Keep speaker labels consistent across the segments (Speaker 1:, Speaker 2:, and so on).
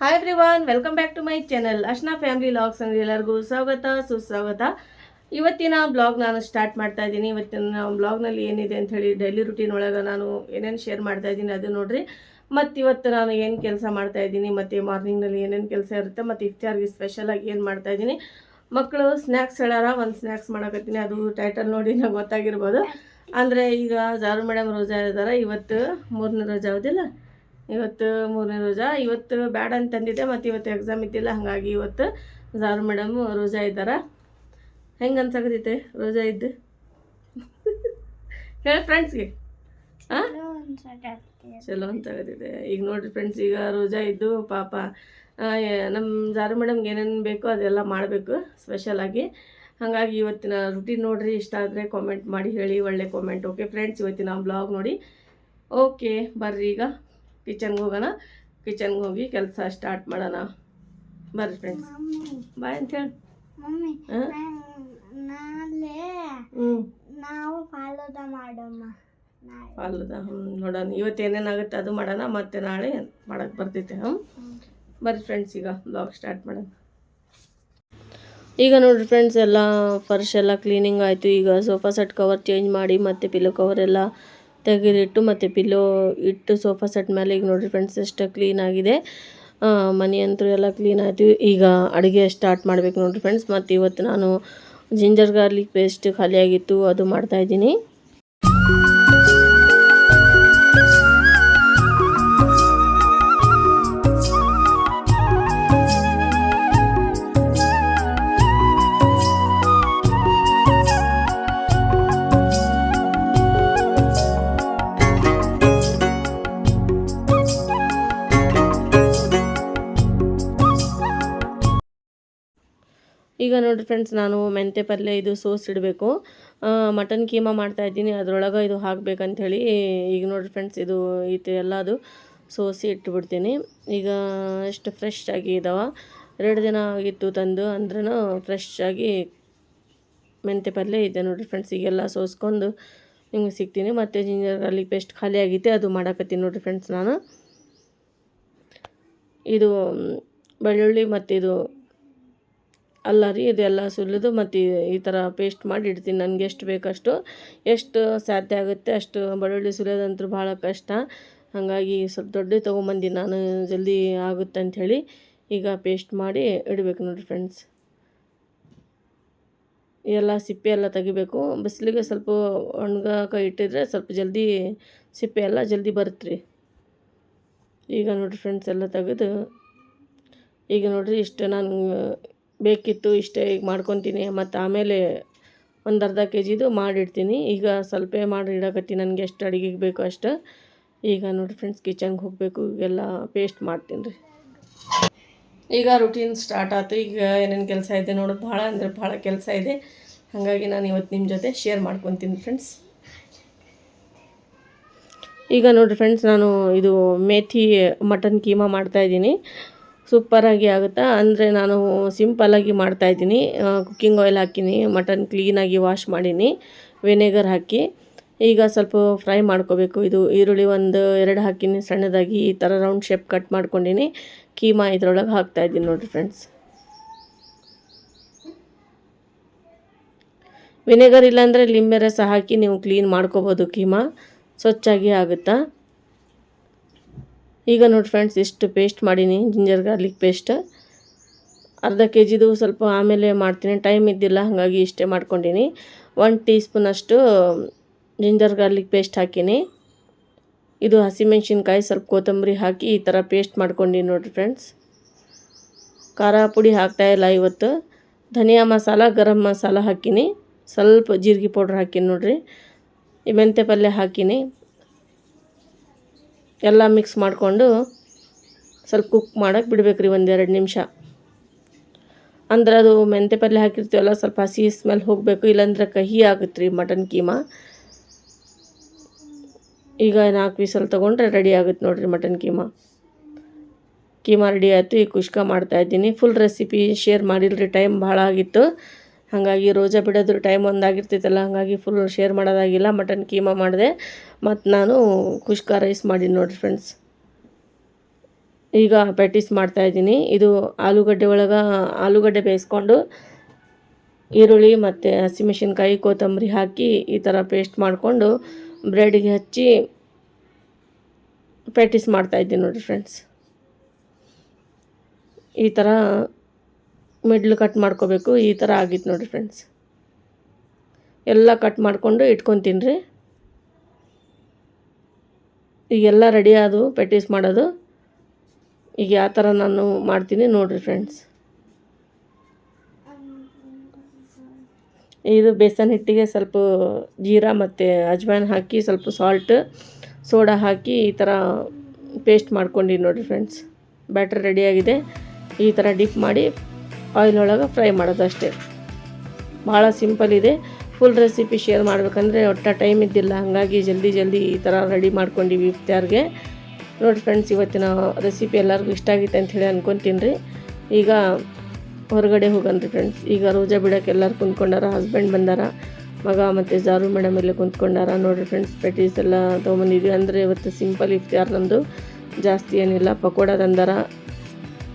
Speaker 1: Hi everyone welcome back to my channel Ashna family vlogs ಅಂದ್ರೆ ಎಲ್ಲರಿಗೂ ಸ್ವಾಗತ, ಸುಸ್ವಾಗತ. ಇವತ್ತಿನ ಬ್ಲಾಗ್ ನಾನು ಸ್ಟಾರ್ಟ್ ಮಾಡ್ತಾ ಇದ್ದೀನಿ. ಇವತ್ತಿನ ಬ್ಲಾಗ್ನಲ್ಲಿ ಏನಿದೆ ಅಂತ ಹೇಳಿ ಡೈಲಿ ರುಟೀನ್ ಒಳಗೆ ನಾನು ಏನೇನು ಶೇರ್ ಮಾಡ್ತಾ ಇದ್ದೀನಿ ಅದು ನೋಡ್ರಿ. ಮತ್ತು ಇವತ್ತು ನಾನು ಏನು ಕೆಲಸ ಮಾಡ್ತಾ ಇದ್ದೀನಿ, ಮತ್ತು ಮಾರ್ನಿಂಗ್ನಲ್ಲಿ ಏನೇನು ಕೆಲಸ ಇರುತ್ತೆ, ಮತ್ತು ಇಫ್ತಾರ್ಗೆ ಸ್ಪೆಷಲಾಗಿ ಏನು ಮಾಡ್ತಾ ಇದ್ದೀನಿ. ಮಕ್ಕಳು ಸ್ನ್ಯಾಕ್ಸ್ ಹೇಳಾರ, ಒಂದು ಸ್ನ್ಯಾಕ್ಸ್ ಮಾಡಕತ್ತೀನಿ. ಅದು ಟೈಟಲ್ ನೋಡಿ ನಾವು ಗೊತ್ತಾಗಿರ್ಬೋದು. ಅಂದರೆ ಈಗ ಜಾರು ಮೇಡಮ್ ರೋಜಾ ಇದ್ದಾರೆ ಇವತ್ತು ಮೂರನೇ ರೋಜಾ ಹೌದಿಲ್ಲ? ಇವತ್ತು ಮೂರನೇ ರೋಜಾ. ಇವತ್ತು ಬ್ಯಾಡ ಅಂತಂದಿದ್ದೆ ಮತ್ತು ಇವತ್ತು ಎಕ್ಸಾಮ್ ಇದ್ದಿಲ್ಲ ಹಾಗಾಗಿ ಇವತ್ತು ಜಾರು ಮೇಡಮ್ ರೋಜಾ ಇದ್ದಾರೆ? ಹೆಂಗೆ ಅನ್ಸಕತೈತೆ ರೋಜಾ ಇದ್ದು? ಹೇಳಿ ಫ್ರೆಂಡ್ಸ್ಗೆ ಹಾಂ ಚಲೋ ಅನ್ಸಕತ್ತೈತೆ ಈಗ ನೋಡಿರಿ ಫ್ರೆಂಡ್ಸ್ ಈಗ ರೋಜಾ ಇದ್ದು ಪಾಪ ನಮ್ಮ ಜಾರು ಮೇಡಮ್ಗೆ ಏನೇನು ಬೇಕೋ ಅದೆಲ್ಲ ಮಾಡಬೇಕು ಸ್ಪೆಷಲಾಗಿ ಹಾಗಾಗಿ ಇವತ್ತಿನ ರುಟೀನ್ ನೋಡಿರಿ ಇಷ್ಟ ಆದರೆ ಕಾಮೆಂಟ್ ಮಾಡಿ ಹೇಳಿ ಒಳ್ಳೆ ಕಾಮೆಂಟ್ ಓಕೆ ಫ್ರೆಂಡ್ಸ್ ಇವತ್ತಿನ ಬ್ಲಾಗ್ ನೋಡಿ. ಓಕೆ ಬರ್ರಿ ಈಗ. ಕಿಚನ್ಗೆ ಹೋಗೋಣ. ಕಿಚನ್ಗೆ ಹೋಗಿ ಕೆಲಸ ಸ್ಟಾರ್ಟ್ ಮಾಡೋಣ. ಬರ್ರಿ ಫ್ರೆಂಡ್ಸ್ ಬಾಯ್ ಅಂತ ಹೇಳಿ.
Speaker 2: ನಾವು ಫಾಲೋದ ನಾಳೆ.
Speaker 1: ಹ್ಞೂ ನೋಡೋಣ. ಇವತ್ತು ಏನೇನಾಗುತ್ತೆ ಅದು ಮಾಡೋಣ ಮತ್ತೆ ನಾಳೆ ಮಾಡೋಕ್ಕೆ ಬರ್ತೈತೆ ಹ್ಞೂ ಬರ್ರಿ ಫ್ರೆಂಡ್ಸ್ ಈಗ ಬ್ಲಾಗ್ ಸ್ಟಾರ್ಟ್ ಮಾಡೋಣ. ಈಗ ನೋಡಿರಿ ಫ್ರೆಂಡ್ಸ್ ಎಲ್ಲ ಫರ್ಶ್ ಎಲ್ಲ ಕ್ಲೀನಿಂಗ್ ಆಯಿತು. ಈಗ ಸೋಫಾ ಸೆಟ್ ಕವರ್ ಚೇಂಜ್ ಮಾಡಿ ಮತ್ತು ಪಿಲೋ ಕವರ್ ಎಲ್ಲ ತೆಗೆದಿಟ್ಟು ಮತ್ತು ಪಿಲ್ಲೋ ಇಟ್ಟು ಸೋಫಾ ಸೆಟ್ ಮೇಲೆ ಈಗ ನೋಡಿರಿ ಫ್ರೆಂಡ್ಸ್ ಎಷ್ಟು ಕ್ಲೀನ್ ಆಗಿದೆ. ಆ, ಮನೆ ಅಂತೂ ಎಲ್ಲ ಕ್ಲೀನ್ ಆಯಿತು. ಈಗ ಅಡುಗೆ ಸ್ಟಾರ್ಟ್ ಮಾಡ್ಬೇಕು ನೋಡಿರಿ ಫ್ರೆಂಡ್ಸ್ ಮತ್ತು ಇವತ್ತು ನಾನು ಜಿಂಜರ್ ಗಾರ್ಲಿಕ್ ಪೇಸ್ಟ್ ಖಾಲಿಯಾಗಿತ್ತು ಅದು ಮಾಡ್ತಾಯಿದ್ದೀನಿ ಈಗ ನೋಡಿರಿ ಫ್ರೆಂಡ್ಸ್ ನಾನು ಮೆಂತೆ ಪಲ್ಯ ಇದು ಸೋಸ್ ಇಡಬೇಕು. ಮಟನ್ ಕೀಮಾ ಮಾಡ್ತಾ ಇದ್ದೀನಿ. ಅದರೊಳಗೆ ಇದು ಹಾಕ್ಬೇಕಂಥೇಳಿ ಈಗ ನೋಡಿರಿ ಫ್ರೆಂಡ್ಸ್ ಇದು ಇದು ಎಲ್ಲ ಅದು ಸೋಸಿ ಇಟ್ಬಿಡ್ತೀನಿ. ಈಗ ಎಷ್ಟು ಫ್ರೆಶ್ ಆಗಿ ಇದಾವೆ. ಎರಡು ದಿನ ಆಗಿತ್ತು ತಂದು ಅಂದ್ರೂ ಫ್ರೆಶ್ ಆಗಿ ಮೆಂತೆ ಪಲ್ಯ ಇದೆ ನೋಡಿರಿ ಫ್ರೆಂಡ್ಸ್ ಈಗೆಲ್ಲ ಸೋಸ್ಕೊಂಡು ನಿಮ್ಗೆ ಸಿಗ್ತೀನಿ. ಮತ್ತು ಜಿಂಜರ್ ಗಾರ್ಲಿಕ್ ಪೇಸ್ಟ್ ಖಾಲಿ ಆಗಿತ್ತು ಅದು ಮಾಡಾಕತ್ತೀನಿ ನೋಡಿರಿ ಫ್ರೆಂಡ್ಸ್ ನಾನು. ಇದು ಬೆಳ್ಳುಳ್ಳಿ ಮತ್ತು ಇದು ಅಲ್ಲ ರೀ, ಇದೆಲ್ಲ ಸುಲಿದು ಮತ್ತು ಈ ಥರ ಪೇಸ್ಟ್ ಮಾಡಿ ಇಡ್ತೀನಿ. ನನಗೆ ಎಷ್ಟು ಬೇಕಷ್ಟು, ಎಷ್ಟು ಸಾಧ್ಯ ಆಗುತ್ತೆ ಅಷ್ಟು ಬೆಳ್ಳುಳ್ಳಿ ಸುಲಿಯೋದಂತೂ ಭಾಳ ಕಷ್ಟ. ಹಾಗಾಗಿ ಸ್ವಲ್ಪ ದೊಡ್ಡ ತೊಗೊಂಬಂದು, ನಾನು ಜಲ್ದಿ ಆಗುತ್ತೆ ಅಂಥೇಳಿ ಈಗ ಪೇಸ್ಟ್ ಮಾಡಿ ಇಡಬೇಕು ನೋಡಿರಿ ಫ್ರೆಂಡ್ಸ್ ಎಲ್ಲ ಸಿಪ್ಪೆ ಎಲ್ಲ ತೆಗಿಬೇಕು. ಬಿಸಿಲಿಗೆ ಸ್ವಲ್ಪ ಒಣಗಾಕ ಇಟ್ಟಿದ್ರೆ ಸ್ವಲ್ಪ ಜಲ್ದಿ ಸಿಪ್ಪೆ ಎಲ್ಲ ಜಲ್ದಿ ಬರುತ್ತೆ ರೀ ಈಗ ನೋಡಿರಿ ಫ್ರೆಂಡ್ಸ್ ಎಲ್ಲ ತೆಗೆದು, ಈಗ ನೋಡಿರಿ ಇಷ್ಟು ನಾನು ಬೇಕಿತ್ತು ಇಷ್ಟೇ ಈಗ ಮಾಡ್ಕೊತೀನಿ. ಮತ್ತು ಆಮೇಲೆ ಒಂದು ಅರ್ಧ ಕೆ ಜಿದು ಮಾಡಿಡ್ತೀನಿ. ಈಗ ಸ್ವಲ್ಪ ಮಾಡಿ ಇಡಕತ್ತಿ ನನಗೆ ಎಷ್ಟು ಅಡುಗೆಗೆ ಬೇಕು ಅಷ್ಟು. ಈಗ ನೋಡಿ ಫ್ರೆಂಡ್ಸ್ ಕಿಚನ್ಗೆ ಹೋಗಬೇಕು. ಈಗೆಲ್ಲ ಪೇಸ್ಟ್ ಮಾಡ್ತೀನಿ ರೀ. ಈಗ ರುಟೀನ್ ಸ್ಟಾರ್ಟ್ ಆಯ್ತು ಈಗ ಏನೇನು ಕೆಲಸ ಇದೆ ನೋಡೋದು ಭಾಳ ಅಂದರೆ ಭಾಳ ಕೆಲಸ ಇದೆ. ಹಾಗಾಗಿ ನಾನು ಇವತ್ತು ನಿಮ್ಮ ಜೊತೆ ಶೇರ್ ಮಾಡ್ಕೊತೀನಿ ಫ್ರೆಂಡ್ಸ್ ಈಗ ನೋಡಿರಿ ಫ್ರೆಂಡ್ಸ್ ನಾನು ಇದು ಮೇಥಿ, ಮಟನ್ ಕೀಮಾ ಮಾಡ್ತಾಯಿದ್ದೀನಿ ಸೂಪರಾಗಿ ಆಗುತ್ತಾ? ಅಂದರೆ ನಾನು ಸಿಂಪಲ್ಲಾಗಿ ಮಾಡ್ತಾಯಿದ್ದೀನಿ ಕುಕ್ಕಿಂಗ್ ಆಯಿಲ್ ಹಾಕಿನಿ ಮಟನ್ ಕ್ಲೀನಾಗಿ ವಾಶ್ ಮಾಡೀನಿ ವಿನೆಗರ್ ಹಾಕಿ. ಈಗ ಸ್ವಲ್ಪ ಫ್ರೈ ಮಾಡ್ಕೋಬೇಕು. ಇದು ಈರುಳ್ಳಿ ಒಂದು ಎರಡು ಹಾಕಿನಿ, ಸಣ್ಣದಾಗಿ ಈ ಥರ ರೌಂಡ್ ಶೇಪ್ ಕಟ್ ಮಾಡ್ಕೊಂಡಿನಿ. ಕೀಮಾ ಇದ್ರೊಳಗೆ ಹಾಕ್ತಾಯಿದ್ದೀನಿ ನೋಡಿರಿ ಫ್ರೆಂಡ್ಸ್ ವಿನೆಗರ್ ಇಲ್ಲಾಂದರೆ ಲಿಂಬೆ ರಸ ಹಾಕಿ ನೀವು ಕ್ಲೀನ್ ಮಾಡ್ಕೋಬೋದು ಕೀಮಾ. ಸ್ವಚ್ಛಾಗಿ ಆಗುತ್ತಾ? ಈಗ ನೋಡಿ ಫ್ರೆಂಡ್ಸ್ ಇಷ್ಟು ಪೇಸ್ಟ್ ಮಾಡೀನಿ ಜಿಂಜರ್ ಗಾರ್ಲಿಕ್ ಪೇಸ್ಟ್ ಅರ್ಧ ಕೆ ಜಿದು ಸ್ವಲ್ಪ ಆಮೇಲೆ ಮಾಡ್ತೀನಿ. ಟೈಮ್ ಇದ್ದಿಲ್ಲ, ಹಾಗಾಗಿ ಇಷ್ಟೇ ಮಾಡ್ಕೊಂಡೀನಿ. ಒನ್ ಟೀ ಸ್ಪೂನಷ್ಟು ಜಿಂಜರ್ ಗಾರ್ಲಿಕ್ ಪೇಸ್ಟ್ ಹಾಕೀನಿ. ಇದು ಹಸಿಮೆಣ್ಸಿನ್ಕಾಯಿ, ಸ್ವಲ್ಪ ಕೊತ್ತಂಬರಿ ಹಾಕಿ ಈ ಥರ ಪೇಸ್ಟ್ ಮಾಡ್ಕೊಂಡೀನಿ ನೋಡಿರಿ ಫ್ರೆಂಡ್ಸ್ ಖಾರ ಪುಡಿ ಹಾಕ್ತಾಯಿಲ್ಲ ಇವತ್ತು. ಧನಿಯಾ ಮಸಾಲ, ಗರಂ ಮಸಾಲ ಹಾಕೀನಿ. ಸ್ವಲ್ಪ ಜೀರಿಗೆ ಪೌಡ್ರ್ ಹಾಕೀನಿ ನೋಡಿರಿ. ಈ ಮೆಂತ್ಯ ಪಲ್ಯ ಹಾಕೀನಿ. ಎಲ್ಲ ಮಿಕ್ಸ್ ಮಾಡಿಕೊಂಡು ಸ್ವಲ್ಪ ಕುಕ್ ಮಾಡೋಕೆ ಬಿಡ್ಬೇಕು ರೀ ಒಂದೆರಡು ನಿಮಿಷ. ಅಂದ್ರೆ ಅದು ಮೆಂತೆ ಪಲ್ಯ ಹಾಕಿರ್ತೀವಲ್ಲ, ಸ್ವಲ್ಪ ಹಸಿ ಸ್ಮೆಲ್ ಹೋಗಬೇಕು, ಇಲ್ಲಾಂದ್ರೆ ಕಹಿ ಆಗುತ್ತೆ ರೀ ಮಟನ್ ಕೀಮಾ. ಈಗ ನಾಲ್ಕು ವಿಸಲ್ ತೊಗೊಂಡ್ರೆ ರೆಡಿ ಆಗುತ್ತೆ ನೋಡಿರಿ ಮಟನ್ ಕೀಮಾ. ಕೀಮಾ ರೆಡಿ ಆಯಿತು, ಈಗ ಕುಷ್ಕ ಮಾಡ್ತಾಯಿದ್ದೀನಿ ಫುಲ್ ರೆಸಿಪಿ ಶೇರ್ ಮಾಡಿಲ್ರಿ ಟೈಮ್ ಭಾಳ ಆಗಿತ್ತು. ಹಾಗಾಗಿ ರೋಜಾ ಬಿಡೋದು ಟೈಮ್ ಒಂದಾಗಿರ್ತೈತಲ್ಲ, ಹಾಗಾಗಿ ಫುಲ್ ಶೇರ್ ಮಾಡೋದಾಗಿಲ್ಲ ಮಟನ್ ಕೀಮಾ ಮಾಡಿದೆ. ಮತ್ತು ನಾನು ಕುಷ್ಕ ರೈಸ್ ಮಾಡೀನಿ ನೋಡಿರಿ ಫ್ರೆಂಡ್ಸ್ ಈಗ ಪ್ಯಾಟೀಸ್ ಮಾಡ್ತಾಯಿದ್ದೀನಿ ಇದು ಆಲೂಗಡ್ಡೆ ಒಳಗೆ ಆಲೂಗಡ್ಡೆ ಬೇಯಿಸ್ಕೊಂಡು ಈರುಳ್ಳಿ ಮತ್ತು ಹಸಿಮೆಣಸಿನ್ಕಾಯಿ ಕೊತ್ತಂಬರಿ ಹಾಕಿ ಈ ಥರ ಪೇಸ್ಟ್ ಮಾಡಿಕೊಂಡು ಬ್ರೆಡ್ಗೆ ಹಚ್ಚಿ ಪ್ಯಾಟೀಸ್ ಮಾಡ್ತಾಯಿದ್ದೀನಿ ನೋಡಿರಿ ಫ್ರೆಂಡ್ಸ್ ಈ ಥರ ಮಿಡ್ಲ್ ಕಟ್ ಮಾಡ್ಕೋಬೇಕು, ಈ ಥರ ಆಗಿತ್ತು ನೋಡಿರಿ ಫ್ರೆಂಡ್ಸ್ ಎಲ್ಲ ಕಟ್ ಮಾಡಿಕೊಂಡು ಇಟ್ಕೊತೀನಿ ರೀ. ಈಗೆಲ್ಲ ರೆಡಿ ಆದವು ಪ್ಯಾಟೀಸ್ ಮಾಡೋದು. ಈಗ ಯಾವ ಥರ ನಾನು ಮಾಡ್ತೀನಿ ನೋಡಿರಿ ಫ್ರೆಂಡ್ಸ್ ಇದು ಬೇಸನ್ ಹಿಟ್ಟಿಗೆ ಸ್ವಲ್ಪ ಜೀರಾ ಮತ್ತು ಅಜ್ವಾನ್ ಹಾಕಿ ಸ್ವಲ್ಪ ಸಾಲ್ಟ್ ಸೋಡಾ ಹಾಕಿ ಈ ಥರ ಪೇಸ್ಟ್ ಮಾಡ್ಕೊಂಡಿ ನೋಡಿರಿ ಫ್ರೆಂಡ್ಸ್ ಬ್ಯಾಟ್ರ್ ರೆಡಿಯಾಗಿದೆ ಈ ಥರ ಡಿಪ್ ಮಾಡಿ ಆಯಿಲ್ ಒಳಗೆ ಫ್ರೈ ಮಾಡೋದು ಅಷ್ಟೇ. ಭಾಳ ಸಿಂಪಲ್ ಇದೆ. ಫುಲ್ ರೆಸಿಪಿ ಶೇರ್ ಮಾಡಬೇಕಂದ್ರೆ ಒಟ್ಟ ಟೈಮ್ ಇದ್ದಿಲ್ಲ. ಹಾಗಾಗಿ ಜಲ್ದಿ ಜಲ್ದಿ ಈ ಥರ ರೆಡಿ ಮಾಡ್ಕೊಂಡಿವಿ ಇಫ್ತಾರ್ಗೆ. ನೋಡಿ ಫ್ರೆಂಡ್ಸ್ ಇವತ್ತಿನ ರೆಸಿಪಿ ಎಲ್ಲರಿಗೂ ಇಷ್ಟ ಆಗಿತ್ತು ಅಂತ ಹೇಳಿ ಅನ್ಕೊತೀನಿ ರೀ. ಈಗ ಹೊರಗಡೆ ಹೋಗನ್ರಿ ಫ್ರೆಂಡ್ಸ್ ಈಗ ರೋಜಾ ಬಿಡೋಕೆ ಎಲ್ಲರೂ ಕುಂತ್ಕೊಂಡಾರ ಹಸ್ಬೆಂಡ್ ಬಂದಾರ, ಮಗ ಮತ್ತು ಜಾರು ಮೇಡಮ್ ಎಲ್ಲ ಕುಂತ್ಕೊಂಡಾರ. ನೋಡಿರಿ ಫ್ರೆಂಡ್ಸ್ ಪೆಟೀಸ್ ಎಲ್ಲ ತೊಗೊಂಬಂದಿದ್ವಿ. ಅಂದರೆ ಇವತ್ತು ಸಿಂಪಲ್ ಇಫ್ತಾರ್ ನಮ್ಮದು ಜಾಸ್ತಿ ಏನಿಲ್ಲ, ಪಕೋಡ ತಂದಾರ.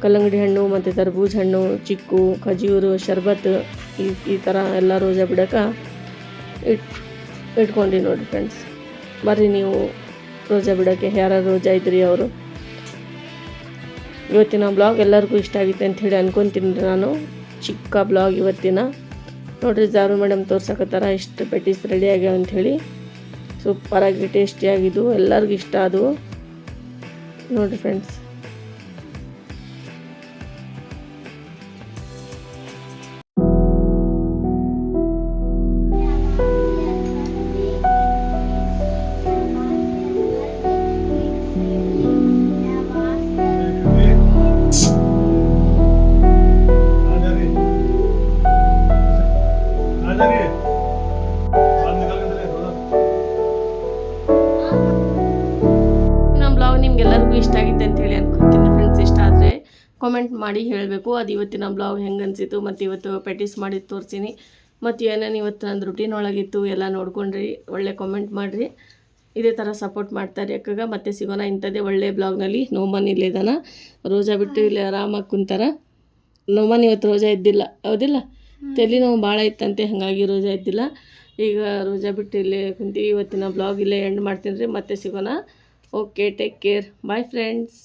Speaker 1: ಕಲ್ಲಂಗಡಿ ಹಣ್ಣು, ಮತ್ತು ತರ್ಬೂಜ್ ಹಣ್ಣು, ಚಿಕ್ಕು, ಖಜೂರು, ಶರ್ಬತ್, ಈ ಈ ಥರ ಎಲ್ಲ ರೋಜಾ ಬಿಡೋಕೆ ಇಟ್ ಇಟ್ಕೊಂಡಿ ನೋಡಿ ಫ್ರೆಂಡ್ಸ್ ಬರ್ರಿ ನೀವು ರೋಜಾ ಬಿಡೋಕ್ಕೆ ಯಾರು ರೋಜಾ ಇದ್ರಿ ಅವರು. ಇವತ್ತಿನ ಬ್ಲಾಗ್ ಎಲ್ಲರಿಗೂ ಇಷ್ಟ ಆಗಿತ್ತು ಅಂತ ಹೇಳಿ ಅನ್ಕೊತೀನಿ ನಾನು. ಚಿಕ್ಕ ಬ್ಲಾಗ್ ಇವತ್ತಿನ. ನೋಡಿರಿ ಜಾರು ಮೇಡಮ್ ತೋರ್ಸಕತ್ತಾರ, ಇಷ್ಟು ಪೆಟೀಸ್ ರೆಡಿ ಆಗ್ಯಾವ ಅಂಥೇಳಿ ಸೂಪರಾಗಿ ಟೇಸ್ಟಿಯಾಗಿದ್ದು ಎಲ್ಲರಿಗೂ ಇಷ್ಟ ಅದು ನೋಡಿರಿ ಫ್ರೆಂಡ್ಸ್ ಮಾಡಿ ಹೇಳಬೇಕು. ಅದು ಇವತ್ತಿನ ಬ್ಲಾಗ್ ಹೆಂಗೆ ಅನಿಸಿತು ಮತ್ತು ಇವತ್ತು ಪೆಟಿಸ್ ಮಾಡಿ ತೋರಿಸಿನಿ. ಮತ್ತು ಏನೇನು ಇವತ್ತು ನಂದು ರುಟೀನ್ ಒಳಗಿತ್ತು ಎಲ್ಲ ನೋಡ್ಕೊಂಡ್ರಿ. ಒಳ್ಳೆ ಕಾಮೆಂಟ್ ಮಾಡಿರಿ. ಇದೇ ಥರ ಸಪೋರ್ಟ್ ಮಾಡ್ತಾರೆ ಅಕ್ಕಗ. ಮತ್ತೆ ಸಿಗೋಣ ಇಂಥದ್ದೇ ಒಳ್ಳೆ ಬ್ಲಾಗ್ನಲ್ಲಿ ನೋಮನ್ ಇಲ್ಲೇ ಇದಾನ. ರೋಜಾ ಬಿಟ್ಟು ಇಲ್ಲಿ ಆರಾಮಾಗಿ ಕುಂತಾರ. ನೋಮನ್ ಇವತ್ತು ರೋಜಾ ಇದ್ದಿಲ್ಲ. ಹೌದಿಲ್ಲ? ತಲೆ ನೋವು ಭಾಳ ಇತ್ತಂತೆ. ಹಾಗಾಗಿ ರೋಜಾ ಇದ್ದಿಲ್ಲ. ಈಗ ರೋಜಾ ಬಿಟ್ಟು ಇಲ್ಲೇ ಕುಂತೀವಿ. ಇವತ್ತಿನ ಬ್ಲಾಗ್ ಇಲ್ಲೇ ಎಂಡ್ ಮಾಡ್ತೀನಿ ರೀ. ಮತ್ತೆ ಸಿಗೋಣ. Okay take care bye friends